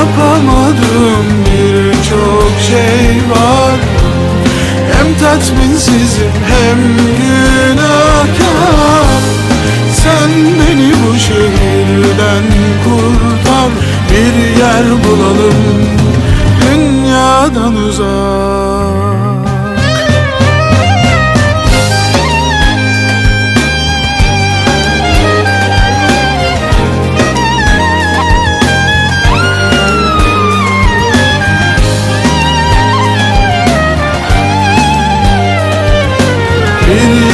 Yapamadığım birçok şey var. Hem tatminsizim hem günahkar. Sen beni bu şehirden kurtar. Bir yer bulalım dünyadan uzak